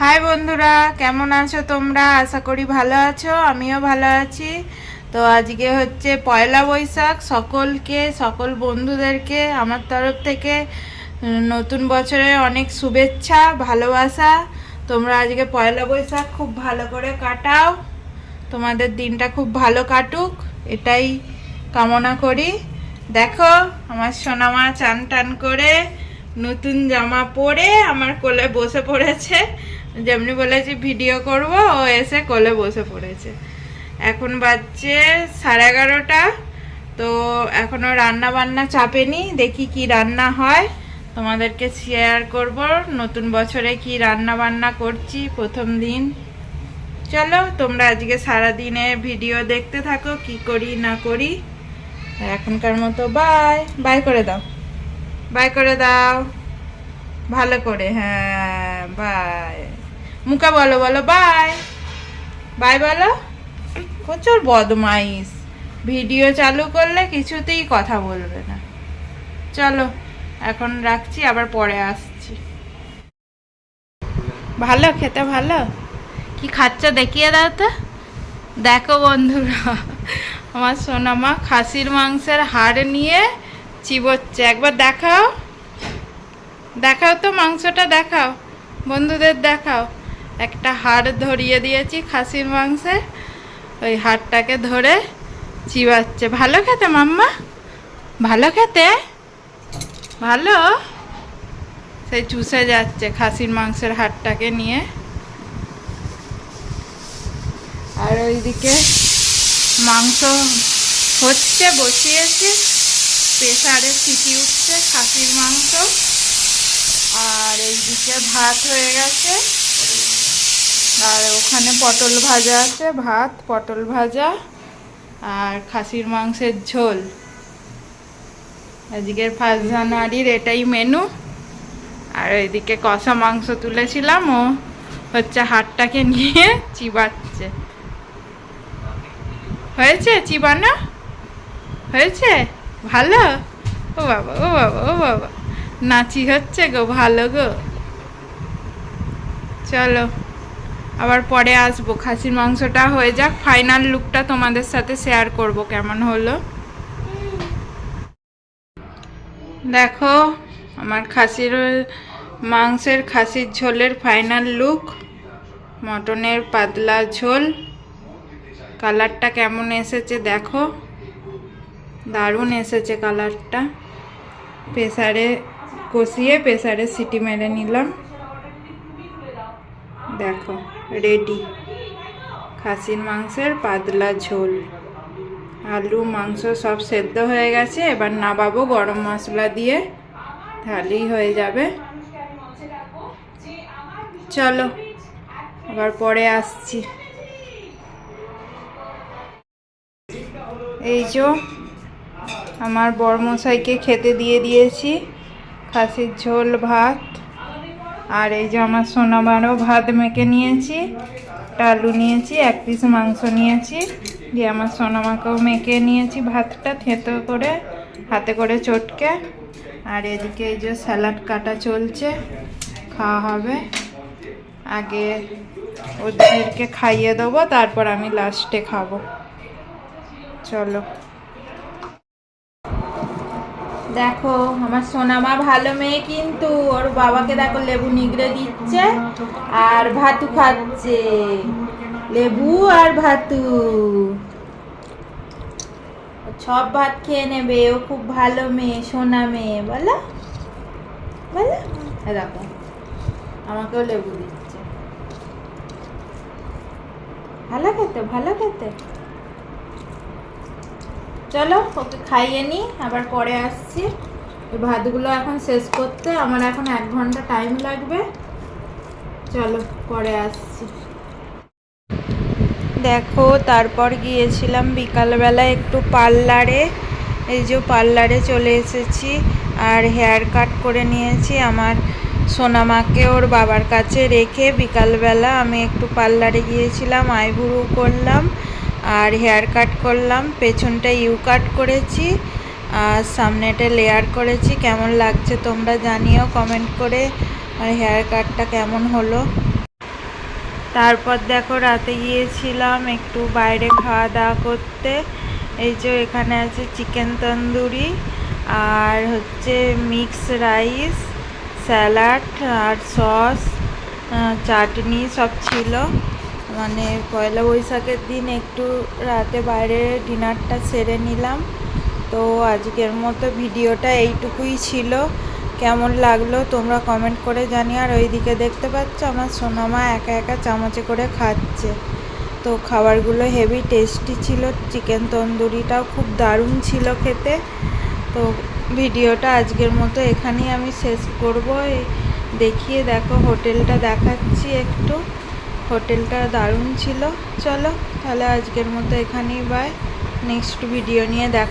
High বন্ধুরা, কেমন আছো তোমরা? আশা করি ভালো আছো, আমিও ভালো আছি। তো আজকে হচ্ছে পয়লা বৈশাখ, সকলকে, সকল বন্ধুদেরকে, আমার তরফ থেকে নতুন বছরে অনেক শুভেচ্ছা, ভালোবাসা। তোমরা আজকে পয়লা বৈশাখ খুব ভালো করে কাটাও। তোমাদের দিনটা খুব ভালো কাটুক, এটাই কামনা করি। দেখো, আমার সোনামা চান টান করে নতুন জামা পরে আমার কোলে বসে পড়েছে। যেমনি বলেছি, ভিডিও করব, ও এসে কোলে বসে পড়েছে। এখন বাজছে সাড়ে এগারোটা, তো এখনও রান্না বান্না চাপেনি, দেখি কি রান্না হয়। তোমাদেরকে শেয়ার করব, নতুন বছরে কি রান্না বান্না করছি, প্রথম দিন। চলো, তোমরা আজকে সারা দিনে ভিডিও দেখতে থাকো, কি করি, না করি। এখনকার মতো বাই বাই করে দাও। বাই করে দাও। ভালো করে হ্যাঁ বাই মুখা বলো বলো বাই বাই বলো? প্রচুর বদমাইশ। ভিডিও চালু করলে কিছুতেই কথা বলবে না। চলো, এখন রাখছি, আবার পরে আসছি। ভালো? খেতে ভালো? কি খাচ্ছ? দেখিয়ে দাও তো। দেখো বন্ধুরা, আমার সোনামা খাসির মাংসের হাড় নিয়ে চিবোচ্ছে। একবার দেখাও। দেখাও তো মাংসটা, দেখাও। বন্ধুদের দেখাও। একটা হাড় ধরিয়ে দিয়েছি খাসির মাংসের ওই হাড়টাকে ধরে চিবাচ্ছে। ভালো খেতে মাম্মা? ভালো খেতে? ভালো? সেই চুষে যাচ্ছে খাসির মাংসের হাড়টাকে নিয়ে। আর ওইদিকে মাংস হচ্ছে, বসিয়েছি। প্রেসারে সিটি উঠছে খাসির মাংস। আর এইদিকে ভাত হয়ে গেছে। ওখানে পটল ভাজা আছে, ভাত, পটল ভাজা আর খাসির মাংসের ঝোল। আজকের ফার্স্ট জানুয়ারির এটাই মেনু আর এদিকে কষা মাংস তুলেছিলাম, ও হচ্ছে হাটটাকে নিয়ে চিবাচ্ছে। হয়েছে, চিবানো? হয়েছে? ভালো? ও বাবা ও বাবা ও বাবা। নাচি হচ্ছে গো, ভালো গো। চলো। আবার পরে আসব। খাসির মাংসটা হয়ে যাক। ফাইনাল লুকটা তোমাদের সাথে শেয়ার করব কেমন হলো। দেখো, আমার খাসির মাংসের খাসির ঝোলের ফাইনাল লুক মটনের পাতলা ঝোল। কালারটা কেমন এসেছে দেখো। দারুণ এসেছে কালারটা প্রেসারে কষিয়ে প্রেসারে সিটি মেরে নিলাম। দেখো। রেডি। খাসির মাংসের পাতলা ঝোল। আলু, মাংস সব সেদ্ধ হয়ে গেছে। এবার নাবাবো গরম মশলা দিয়ে। তাহলেই হয়ে যাবে। চলো, আবার পরে আসছি। এই যে আমার বড়মশাইকে খেতে দিয়ে দিয়েছি। খাসির ঝোল, ভাত। আর এই যে আমার সোনামারও ভাত মেখে নিয়েছি আলু নিয়েছি, এক পিস মাংস নিয়েছি, দিয়ে আমার সোনামাকেও মেখে নিয়েছি ভাতটা থেতো করে, হাতে করে চটকে। আর এদিকে এই যে স্যালাড কাটা চলছে, খাওয়া হবে। আগে ওদেরকে খাইয়ে দেবো, তারপর আমি লাস্টে খাব। চলো। দেখো, আমার সোনামা ভালো মেয়ে কিন্তু। ওর বাবাকে দেখো লেবু নিগড়ে দিচ্ছে আর ভাতু খাচ্ছে। লেবু আর ভাতু। সব ভাত খেয়ে নেবে, ও খুব ভালো মেয়ে, সোনা মেয়ে, বলো? বলো? দেখো, আমাকেও লেবু দিচ্ছে। ভালো খেতে ভালো খেতে। চলো, ওকে খাইয়ে নি আবার পরে আসছি। ভাতগুলো এখন শেষ করতে, আমার এখন এক ঘণ্টা টাইম লাগবে। চলো, পরে আসছি। দেখো, তারপর গিয়েছিলাম বিকালবেলা একটু পার্লারে। এই যে পার্লারে চলে এসেছি, আর হেয়ার কাট করে নিয়েছি আমার সোনামাকে ওর বাবার কাছে রেখে। বিকালবেলা আমি একটু পার্লারে গিয়েছিলাম, আইব্রু করলাম। আর হেয়ার কাট করলাম, পেছনটা ইউ কাট করেছি, আর সামনেটা লেয়ার করেছি। কেমন লাগছে তোমরা জানিও কমেন্ট করে, আর হেয়ার কাটটা কেমন হলো? তারপর দেখো রাতে গিয়েছিলাম একটু বাইরে খাওয়া দাওয়া করতে। এই যে এখানে আছে চিকেন তন্দুরি, আর হচ্ছে মিক্স রাইস, স্যালাড, আর সস চাটনি সব ছিল। মানে পয়লা বৈশাখের দিন একটু রাতে বাইরে ডিনারটা সেরে নিলাম। তো আজকের মতো ভিডিওটা এইটুকুই ছিল। কেমন লাগল তোমরা কমেন্ট করে জানি আর ওইদিকে দেখতে পাচ্ছ আমার সোনামা একা একা চামচে করে খাচ্ছে। তো খাবারগুলো হেভি টেস্টি ছিল। চিকেন তন্দুরিটাও খুব দারুণ ছিল খেতে। তো ভিডিওটা আজকের মতো এখানেই আমি শেষ করব। দেখিয়ে দেখো, হোটেলটা দেখাচ্ছি একটু। হোটেলটা দারুণ ছিল। চলো তাহলে আজকের মতো এখানেই বাই নেক্সট ভিডিও নিয়ে দেখা